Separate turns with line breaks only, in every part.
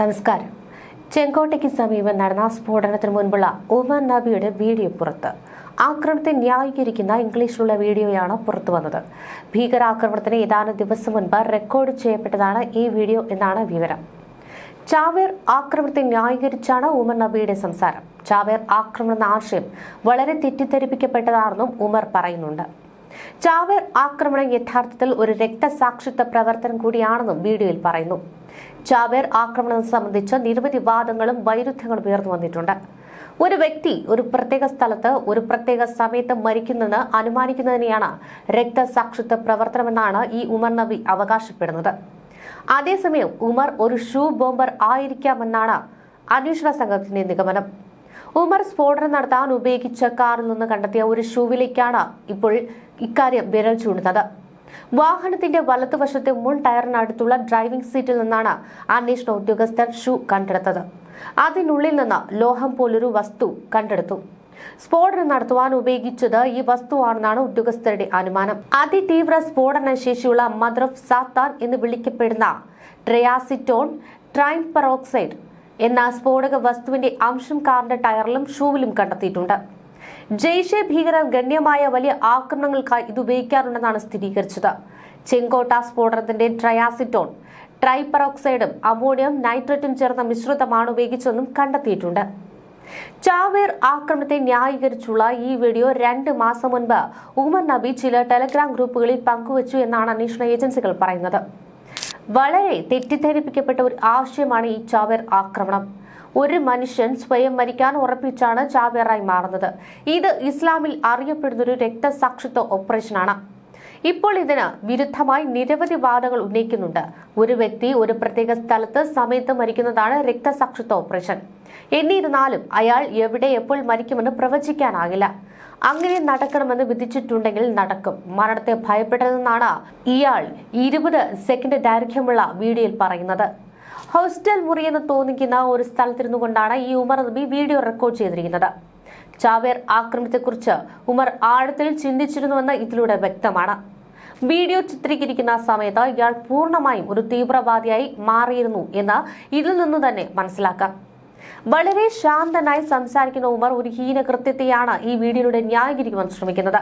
നമസ്കാരം. ചെങ്കോട്ടയ്ക്ക് സമീപം നടന്ന സ്ഫോടനത്തിന് മുൻപുള്ള ഉമർ നബിയുടെ വീഡിയോ പുറത്ത്. ആക്രമണത്തെ ന്യായീകരിക്കുന്ന ഇംഗ്ലീഷിലുള്ള വീഡിയോയാണ് പുറത്തു വന്നത്. ഭീകരാക്രമണത്തിന് ഏതാനും ദിവസം മുൻപ് റെക്കോർഡ് ചെയ്യപ്പെട്ടതാണ് ഈ വീഡിയോ എന്നാണ് വിവരം. ചാവേർ ആക്രമണത്തെ ന്യായീകരിച്ചാണ് ഉമർ നബിയുടെ സംസാരം. ചാവേർ ആക്രമണ ആശയം വളരെ തെറ്റിദ്ധരിപ്പിക്കപ്പെട്ടതാണെന്നും ഉമർ പറയുന്നുണ്ട്. ചാവേർ ആക്രമണം യഥാർത്ഥത്തിൽ ഒരു രക്തസാക്ഷിത്വ പ്രവർത്തനം കൂടിയാണെന്നും വീഡിയോയിൽ പറയുന്നു. ചാവേർ ആക്രമണം സംബന്ധിച്ച് നിരവധി വാദങ്ങളും വൈരുദ്ധ്യങ്ങളും ഉയർന്നു വന്നിട്ടുണ്ട്. ഒരു വ്യക്തി ഒരു പ്രത്യേക സ്ഥലത്ത് ഒരു പ്രത്യേക സമയത്ത് മരിക്കുന്നെന്ന് അനുമാനിക്കുന്നതിനെയാണ് രക്തസാക്ഷിത്വ പ്രവർത്തനമെന്നാണ് ഈ ഉമർ നബി അവകാശപ്പെടുന്നത്. അതേസമയം ഉമർ ഒരു ഷൂ ബോംബർ ആയിരിക്കാമെന്നാണ് അന്വേഷണ സംഘത്തിന്റെ നിഗമനം. ഉമർ സ്ഫോടനം നടത്താൻ ഉപയോഗിച്ച കാറിൽ നിന്ന് കണ്ടെത്തിയ ഒരു ഷൂവിലേക്കാണ് ഇപ്പോൾ ഇക്കാര്യം വിരൽ ചൂണ്ടുന്നത്. വാഹനത്തിന്റെ വലതുവശത്തെ മുൻ ടയറിനടുത്തുള്ള ഡ്രൈവിംഗ് സീറ്റിൽ നിന്നാണ് അന്വേഷണ ഉദ്യോഗസ്ഥർ ഷൂ കണ്ടെടുത്തത്. അതിനുള്ളിൽ നിന്ന് ലോഹം പോലൊരു വസ്തു കണ്ടെടുത്തു. സ്ഫോടനം നടത്തുവാൻ ഉപയോഗിച്ചത് ഈ വസ്തുവാണെന്നാണ് ഉദ്യോഗസ്ഥരുടെ അനുമാനം. അതിതീവ്ര സ്ഫോടന ശേഷിയുള്ള മദ്രഫ് സാത്താൻ എന്ന് വിളിക്കപ്പെടുന്ന ട്രയാസിറ്റോൺ ട്രൈൻ പെറോക്സൈഡ് എന്ന സ്ഫോടക വസ്തുവിന്റെ അംശം കാറിന്റെ ടയറിലും ഷൂവിലും കണ്ടെത്തിയിട്ടുണ്ട്. ജെയ്ഷെ ഭീകരർ ഗണ്യമായ വലിയ ആക്രമണങ്ങൾക്കായി ഇത് ഉപയോഗിക്കാറുണ്ടെന്നാണ് സ്ഥിരീകരിച്ചത്. ചെങ്കോട്ട സ്ഫോടനത്തിന്റെ ട്രയാസിറ്റോൺ ട്രൈപെറോക്സൈഡും അമോണിയം നൈട്രേറ്റും ചേർന്ന മിശ്രിതമാണ് ഉപയോഗിച്ചതെന്നും കണ്ടെത്തിയിട്ടുണ്ട്. ചാവേർ ആക്രമണത്തെ ന്യായീകരിച്ചുള്ള ഈ വീഡിയോ രണ്ട് മാസം മുൻപ് ഉമർ നബി ചില ടെലഗ്രാം ഗ്രൂപ്പുകളിൽ പങ്കുവച്ചു എന്നാണ് അന്വേഷണ ഏജൻസികൾ പറയുന്നത്. വളരെ തെറ്റിദ്ധരിപ്പിക്കപ്പെട്ട ഒരു ആശയമാണ് ഈ ചാവേർ ആക്രമണം. ഒരു മനുഷ്യൻ സ്വയം മരിക്കാൻ ഉറപ്പിച്ചാണ് ചാവേറായി മാറുന്നത്. ഇത് ഇസ്ലാമിൽ അറിയപ്പെടുന്ന ഒരു രക്തസാക്ഷിത്വ ഓപ്പറേഷനാണ്. ഇപ്പോൾ ഇതിന് വിരുദ്ധമായി നിരവധി വാദങ്ങൾ ഉന്നയിക്കുന്നുണ്ട്. ഒരു വ്യക്തി ഒരു പ്രത്യേക സ്ഥലത്ത് സമയത്ത് മരിക്കുന്നതാണ് രക്തസാക്ഷിത്വ ഓപ്പറേഷൻ. എന്നിരുന്നാലും അയാൾ എവിടെ എപ്പോൾ മരിക്കുമെന്ന് പ്രവചിക്കാനാകില്ല. അങ്ങനെ നടക്കണമെന്ന് വിധിച്ചിട്ടുണ്ടെങ്കിൽ നടക്കും. മരണത്തെ ഭയപ്പെട്ടതെന്നാണ് ഇയാൾ ഇരുപത് സെക്കൻഡ് ദൈർഘ്യമുള്ള വീഡിയോയിൽ പറയുന്നത്. ഹോസ്റ്റൽ മുറി എന്ന് തോന്നിക്കുന്ന ഒരു സ്ഥലത്തിരുന്നു കൊണ്ടാണ് ഈ ഉമർ നബി വീഡിയോ റെക്കോർഡ് ചെയ്തിരിക്കുന്നത്. ചാവേർ ആക്രമണത്തെക്കുറിച്ച് ഉമർ ആഴത്തിൽ ചിന്തിച്ചിരുന്നുവെന്ന് ഇതിലൂടെ വ്യക്തമാണ്. വീഡിയോ ചിത്രീകരിക്കുന്ന സമയത്ത് ഇയാൾ പൂർണമായും ഒരു തീവ്രവാദിയായി മാറിയിരുന്നു എന്ന് ഇതിൽ നിന്ന് തന്നെ മനസ്സിലാക്കാം. വളരെ ശാന്തനായി സംസാരിക്കുന്ന ഉമർ ഒരു ഹീനകൃത്യത്തെയാണ് ഈ വീഡിയോയിലൂടെ ന്യായീകരിക്കുവാൻ ശ്രമിക്കുന്നത്.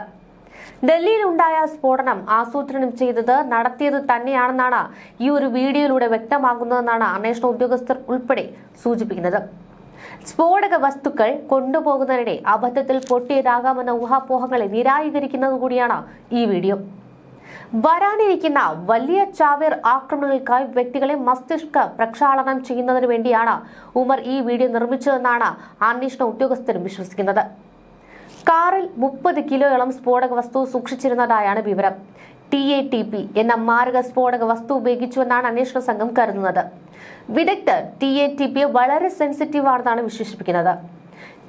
ഡൽഹിയിൽ ഉണ്ടായ സ്ഫോടനം ആസൂത്രണം ചെയ്തത് നടത്തിയത് തന്നെയാണെന്നാണ് ഈ ഒരു വീഡിയോയിലൂടെ വ്യക്തമാകുന്നതെന്നാണ് അന്വേഷണ ഉദ്യോഗസ്ഥർ ഉൾപ്പെടെ സൂചിപ്പിക്കുന്നത്. സ്ഫോടക വസ്തുക്കൾ കൊണ്ടുപോകുന്നതിനിടെ അബദ്ധത്തിൽ പൊട്ടിയതാകാമെന്ന ഊഹാപോഹങ്ങളെ നിരാകരിക്കുന്നത് കൂടിയാണ് ഈ വീഡിയോ. വരാനിരിക്കുന്ന വലിയ ചാവേർ ആക്രമണങ്ങൾക്കായി വ്യക്തികളെ മസ്തിഷ്ക പ്രക്ഷാളനം ചെയ്യുന്നതിന് വേണ്ടിയാണ് ഉമർ ഈ വീഡിയോ നിർമ്മിച്ചതെന്നാണ് അന്വേഷണ ഉദ്യോഗസ്ഥരും വിശ്വസിക്കുന്നത്. കാറിൽ മുപ്പത് കിലോയോളം സ്ഫോടക വസ്തു സൂക്ഷിച്ചിരുന്നതായാണ് വിവരം. ടി എ ടി പി എന്ന മാരക സ്ഫോടക വസ്തു ഉപയോഗിച്ചുവെന്നാണ് അന്വേഷണ സംഘം കരുതുന്നത്. വിദഗ്ധർ ടി എ ടി പിയെ വളരെ സെൻസിറ്റീവ് ആണെന്നാണ് വിശേഷിപ്പിക്കുന്നത്.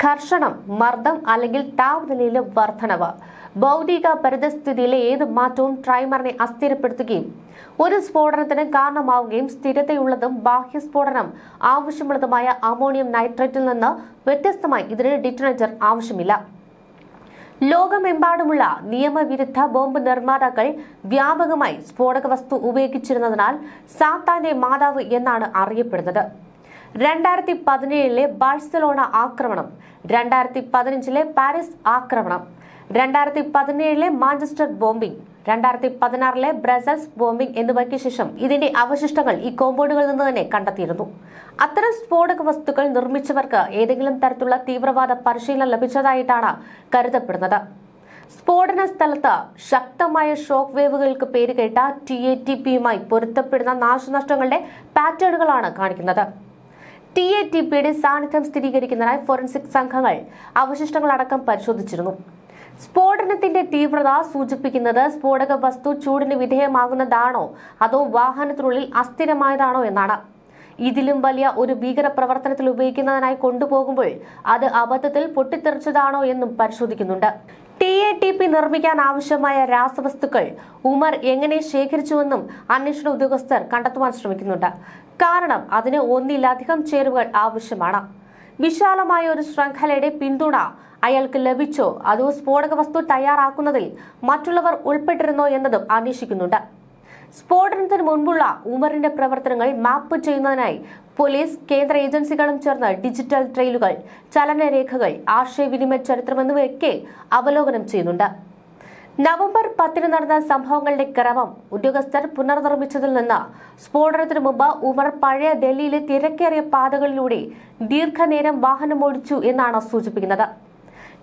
ഘർഷണം മർദ്ദം അല്ലെങ്കിൽ താപനിലയിലെ വർധനവ് ഭൗതിക പരിതസ്ഥിതിയിലെ ഏത് മാറ്റവും ട്രൈമറിനെ അസ്ഥിരപ്പെടുത്തുകയും ഒരു സ്ഫോടനത്തിന് കാരണമാവുകയും സ്ഥിരതയുള്ളതും ബാഹ്യസ്ഫോടനം ആവശ്യമുള്ളതുമായ അമോണിയം നൈട്രേറ്റിൽ നിന്ന് വ്യത്യസ്തമായി ഇതിന് ഡിറ്റനേറ്റർ ആവശ്യമില്ല. ലോകമെമ്പാടുമുള്ള നിയമവിരുദ്ധ ബോംബ് നിർമ്മാതാക്കൾ വ്യാപകമായി സ്ഫോടക വസ്തു ഉപയോഗിച്ചിരുന്നതിനാൽ സാത്താന്റെ മാതാവ് എന്നാണ് അറിയപ്പെടുന്നത്. രണ്ടായിരത്തി പതിനേഴിലെ ബാഴ്സലോണ ആക്രമണം രണ്ടായിരത്തി പതിനഞ്ചിലെ പാരീസ് ആക്രമണം രണ്ടായിരത്തി പതിനേഴിലെ മാഞ്ചസ്റ്റർ ബോംബിംഗ് രണ്ടായിരത്തി പതിനാറിലെ ബ്രസൽസ് ബോംബിംഗ് എന്നിവയ്ക്ക് ശേഷം ഇതിന്റെ അവശിഷ്ടങ്ങൾ ഈ കോമ്പൗണ്ടുകളിൽ നിന്ന് തന്നെ കണ്ടെത്തിയിരുന്നു. അത്തരം സ്ഫോടക വസ്തുക്കൾ നിർമ്മിച്ചവർക്ക് ഏതെങ്കിലും തരത്തിലുള്ള തീവ്രവാദ പരിശീലനം ലഭിച്ചതായിട്ടാണ് കരുതപ്പെടുന്നത്. സ്ഫോടന സ്ഥലത്ത് ശക്തമായ ഷോക്ക് വേവുകൾക്ക് പേരുകേട്ട ടി എ ടി പിയുമായി പൊരുത്തപ്പെടുന്ന നാശനഷ്ടങ്ങളുടെ പാറ്റേണുകളാണ് കാണിക്കുന്നത്. ടി എ ടി പിയുടെ സാന്നിധ്യം സ്ഥിരീകരിക്കുന്നതിനായി ഫോറൻസിക് സംഘങ്ങൾ അവശിഷ്ടങ്ങളടക്കം പരിശോധിച്ചിരുന്നു. സ്ഫോടനത്തിന്റെ തീവ്രത സൂചിപ്പിക്കുന്നത് സ്ഫോടക വസ്തു ചൂടിന് വിധേയമാകുന്നതാണോ അതോ വാഹനത്തിനുള്ളിൽ അസ്ഥിരമായതാണോ എന്നാണ്. ഇതിലും വലിയ ഒരു ഭീകര പ്രവർത്തനത്തിൽ ഉപയോഗിക്കുന്നതിനായി കൊണ്ടുപോകുമ്പോൾ അത് അബദ്ധത്തിൽ പൊട്ടിത്തെറിച്ചതാണോ എന്നും പരിശോധിക്കുന്നുണ്ട്. പി നിർമ്മിക്കാൻ ആവശ്യമായ രാസവസ്തുക്കൾ ഉമർ എങ്ങനെ ശേഖരിച്ചുവെന്നും അന്വേഷണ ഉദ്യോഗസ്ഥർ കണ്ടെത്തുവാൻ ശ്രമിക്കുന്നുണ്ട്. കാരണം അതിന് ഒന്നിലധികം ചേരുവകൾ ആവശ്യമാണ്. വിശാലമായ ഒരു ശൃംഖലയുടെ പിന്തുണ അയാൾക്ക് ലഭിച്ചോ? അതോ സ്ഫോടക വസ്തു തയ്യാറാക്കുന്നതിൽ മറ്റുള്ളവർ ഉൾപ്പെട്ടിരുന്നോ എന്നതും അന്വേഷിക്കുന്നുണ്ട്. സ്ഫോടനത്തിന് മുൻപുള്ള ഉമറിന്റെ പ്രവർത്തനങ്ങൾ മാപ്പ് ചെയ്യുന്നതിനായി പോലീസ് കേന്ദ്ര ഏജൻസികളും ചേർന്ന് ഡിജിറ്റൽ ട്രെയിലുകൾ ചലനരേഖകൾ ആശയവിനിമയ ചരിത്രം എന്നിവയൊക്കെ അവലോകനം ചെയ്യുന്നുണ്ട്. നവംബർ പത്തിന് നടന്ന സംഭവങ്ങളുടെ ക്രമം ഉദ്യോഗസ്ഥർ പുനർനിർമ്മിച്ചതിൽ നിന്ന് സ്ഫോടനത്തിനു മുമ്പ് ഉമർ പഴയ ഡൽഹിയിലെ തിരക്കേറിയ പാതകളിലൂടെ ദീർഘനേരം വാഹനമോടിച്ചു എന്നാണ് സൂചിപ്പിക്കുന്നത്.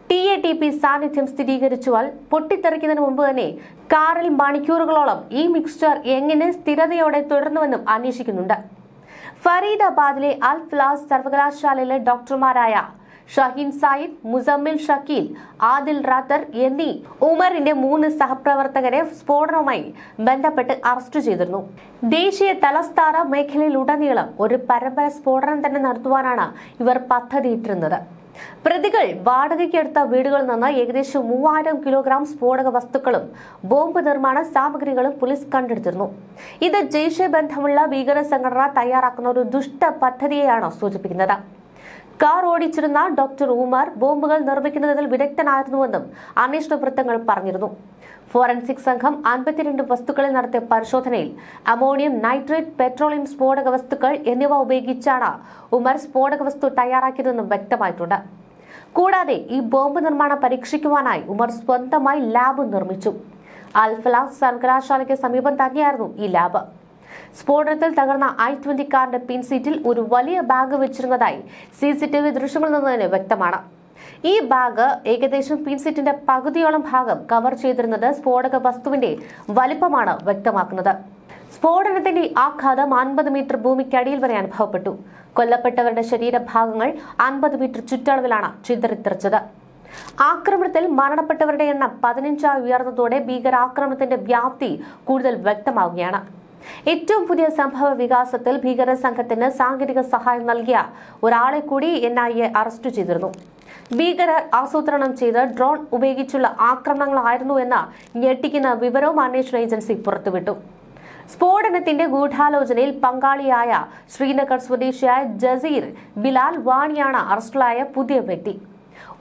ടി എ ടി പി സാന്നിധ്യം സ്ഥിരീകരിച്ചാൽ പൊട്ടിത്തെറിക്കുന്നതിന് മുമ്പ് തന്നെ കാറിൽ മണിക്കൂറുകളോളം ഈ മിക്സ്ചർ എങ്ങനെ സ്ഥിരതയോടെ തുടർന്നുവെന്നും അന്വേഷിക്കുന്നുണ്ട്. ഫരീദാബാദിലെ അൽ ഫ്ലാസ് സർവകലാശാലയിലെ ഡോക്ടർമാരായ ഷഹീൻ സായിദ് മുസമ്മിൽ ഷക്കീൽ ആദിൽ റാത്തർ എന്നീ ഉമറിന്റെ മൂന്ന് സഹപ്രവർത്തകരെ സ്ഫോടനവുമായി ബന്ധപ്പെട്ട് അറസ്റ്റ് ചെയ്തിരുന്നു. ദേശീയ തലസ്ഥാന മേഖലയിലുടനീളം ഒരു പരമ്പര സ്ഫോടനം തന്നെ നടത്തുവാനാണ് ഇവർ പദ്ധതിയിട്ടിരുന്നത്. പ്രതികൾ വാടകയ്ക്കെടുത്ത വീടുകളിൽ നിന്ന് ഏകദേശം മൂവായിരം കിലോഗ്രാം സ്ഫോടക വസ്തുക്കളും ബോംബ് നിർമ്മാണ സാമഗ്രികളും പോലീസ് കണ്ടെടുത്തിരുന്നു. ഇത് ജെയ്ഷെ ബന്ധമുള്ള ഭീകര സംഘടന തയ്യാറാക്കുന്ന ഒരു ദുഷ്ട പദ്ധതിയെയാണ് സൂചിപ്പിക്കുന്നത്. കാർ ഓടിച്ചിരുന്ന ഡോക്ടർ ഉമർ ബോംബുകൾ നിർമ്മിക്കുന്നതിൽ വിദഗ്ധനായിരുന്നുവെന്നും അന്വേഷണ വൃത്തങ്ങൾ പറഞ്ഞിരുന്നു. ഫോറൻസിക് സംഘം അൻപത്തിരണ്ട് വസ്തുക്കളിൽ നടത്തിയ പരിശോധനയിൽ അമോണിയം നൈട്രേറ്റ് പെട്രോളിയം സ്ഫോടക വസ്തുക്കൾ എന്നിവ ഉപയോഗിച്ചാണ് ഉമർ സ്ഫോടക വസ്തു തയ്യാറാക്കിയതെന്നും വ്യക്തമായിട്ടുണ്ട്. കൂടാതെ ഈ ബോംബ് നിർമ്മാണം പരീക്ഷിക്കുവാനായി ഉമർ സ്വന്തമായി ലാബ് നിർമ്മിച്ചു. അൽഫല സർവകലാശാലയ്ക്ക് സമീപം തന്നെയായിരുന്നു ഈ ലാബ്. സ്ഫോടനത്തിൽ തകർന്ന ഐ ട്വന്റി കാറിന്റെ പിൻസീറ്റിൽ ഒരു വലിയ ബാഗ് വെച്ചിരുന്നതായി സി സി ടി വി ദൃശ്യങ്ങളിൽ നിന്ന് തന്നെ വ്യക്തമാണ്. ഈ ബാഗ് ഏകദേശം പിൻസീറ്റിന്റെ പകുതിയോളം ഭാഗം കവർ ചെയ്തിരുന്നത് സ്ഫോടക വസ്തുവിന്റെ വലിപ്പമാണ് വ്യക്തമാക്കുന്നത്. സ്ഫോടനത്തിന്റെ ആഘാതം അൻപത് മീറ്റർ ഭൂമിക്കടിയിൽ വരെ അനുഭവപ്പെട്ടു. കൊല്ലപ്പെട്ടവരുടെ ശരീരഭാഗങ്ങൾ അൻപത് മീറ്റർ ചുറ്റളവിലാണ് ചിതറിത്തെറിച്ചത്. ആക്രമണത്തിൽ മരണപ്പെട്ടവരുടെ എണ്ണം പതിനഞ്ചായി ഉയർന്നതോടെ ഭീകരാക്രമണത്തിന്റെ വ്യാപ്തി കൂടുതൽ വ്യക്തമാവുകയാണ്. ഏറ്റവും പുതിയ സംഭവ വികാസത്തിൽ ഭീകര സംഘത്തിന് സാങ്കേതിക സഹായം നൽകിയ ഒരാളെ കൂടി എൻ ഐ എ അറസ്റ്റ് ചെയ്തിരുന്നു. ഭീകരർ ആസൂത്രണം ചെയ്ത് ഡ്രോൺ ഉപയോഗിച്ചുള്ള ആക്രമണങ്ങളായിരുന്നു എന്ന് ഞെട്ടിക്കുന്ന വിവരവും അന്വേഷണ ഏജൻസി പുറത്തുവിട്ടു. സ്ഫോടനത്തിന്റെ ഗൂഢാലോചനയിൽ പങ്കാളിയായ ശ്രീനഗർ സ്വദേശിയായ ജസീർ ബിലാൽ വാണിയാണ് അറസ്റ്റിലായ പുതിയ വ്യക്തി.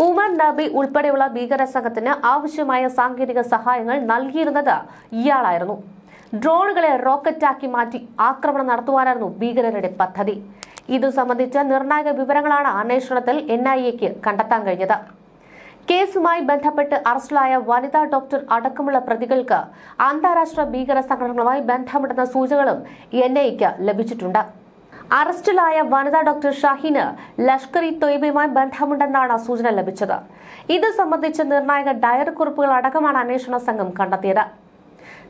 ഉമർ നബി ഉൾപ്പെടെയുള്ള ഭീകര സംഘത്തിന് ആവശ്യമായ സാങ്കേതിക സഹായങ്ങൾ നൽകിയിരുന്നത് ഇയാളായിരുന്നു. ഡ്രോണുകളെ റോക്കറ്റാക്കി മാറ്റി ആക്രമണം നടത്തുവാനായിരുന്നു ഭീകരരുടെ പദ്ധതി. ഇതു സംബന്ധിച്ച നിർണായക വിവരങ്ങളാണ് അന്വേഷണത്തിൽ എൻ ഐ എക്ക് കണ്ടെത്താൻ കഴിഞ്ഞത്. കേസുമായി ബന്ധപ്പെട്ട് അറസ്റ്റിലായ വനിതാ ഡോക്ടർ അടക്കമുള്ള പ്രതികൾക്ക് അന്താരാഷ്ട്ര ഭീകര സംഘടനകളുമായി ബന്ധമുണ്ടെന്ന സൂചനകളും എൻ ഐക്ക് ലഭിച്ചിട്ടുണ്ട്. അറസ്റ്റിലായ വനിതാ ഡോക്ടർ ഷഹീന് ലഷ്കർ ഇ തൊയ്ബയുമായി ബന്ധമുണ്ടെന്നാണ് സൂചന ലഭിച്ചത്. ഇത് സംബന്ധിച്ച് നിർണായക ഡയറി കുറിപ്പുകൾ അടക്കമാണ് അന്വേഷണ സംഘം കണ്ടെത്തിയത്.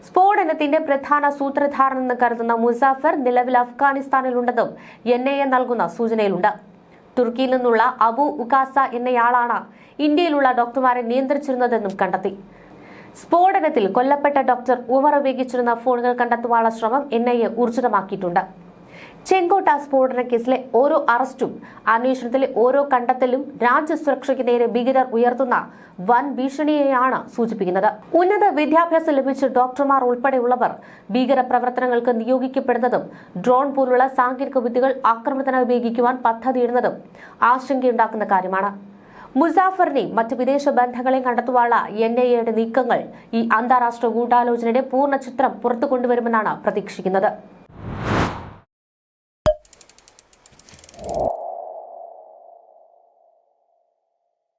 സ്ഫോടനത്തിന്റെ പ്രധാന സൂത്രധാരനെന്ന് കരുതുന്ന മുസാഫർ നിലവിൽ അഫ്ഗാനിസ്ഥാനിലുണ്ടെന്നും എൻ ഐ എ നൽകുന്ന സൂചനയിലുണ്ട്. തുർക്കിയിൽ നിന്നുള്ള അബു ഉകാസ എന്നയാളാണ് ഇന്ത്യയിലുള്ള ഡോക്ടർമാരെ നിയന്ത്രിച്ചിരുന്നതെന്നും കണ്ടെത്തി. സ്ഫോടനത്തിൽ കൊല്ലപ്പെട്ട ഡോക്ടർ ഉമർ ഉപയോഗിച്ചിരുന്ന ഫോണുകൾ കണ്ടെത്തുവാനുള്ള ശ്രമം എൻ ഐ എ ഊർജിതമാക്കിയിട്ടുണ്ട് ചെങ്കോട്ട സ്ഫോടന കേസിലെ ഓരോ അറസ്റ്റും അന്വേഷണത്തിലെ ഓരോ കണ്ടെത്തലും രാജ്യസുരക്ഷയ്ക്ക് നേരെ ഭീകരർ ഉയർത്തുന്ന വൻ ഭീഷണിയെയാണ് സൂചിപ്പിക്കുന്നത്. ഉന്നത വിദ്യാഭ്യാസം ലഭിച്ച ഡോക്ടർമാർ ഉൾപ്പെടെയുള്ളവർ ഭീകര പ്രവർത്തനങ്ങൾക്ക് നിയോഗിക്കപ്പെടുന്നതും ഡ്രോൺ പോലുള്ള സാങ്കേതിക വിദ്യകൾ ആക്രമണത്തിന് ഉപയോഗിക്കുവാൻ പദ്ധതിയിടുന്നതും ആശങ്കയുണ്ടാക്കുന്ന കാര്യമാണ്. മുസാഫറിനെയും മറ്റ് വിദേശ ബന്ധങ്ങളെയും കണ്ടെത്തുവാനുള്ള എൻ ഐ എയുടെ നീക്കങ്ങൾ ഈ അന്താരാഷ്ട്ര ഗൂഢാലോചനയുടെ പൂർണ ചിത്രം പുറത്തു കൊണ്ടുവരുമെന്നാണ് പ്രതീക്ഷിക്കുന്നത്.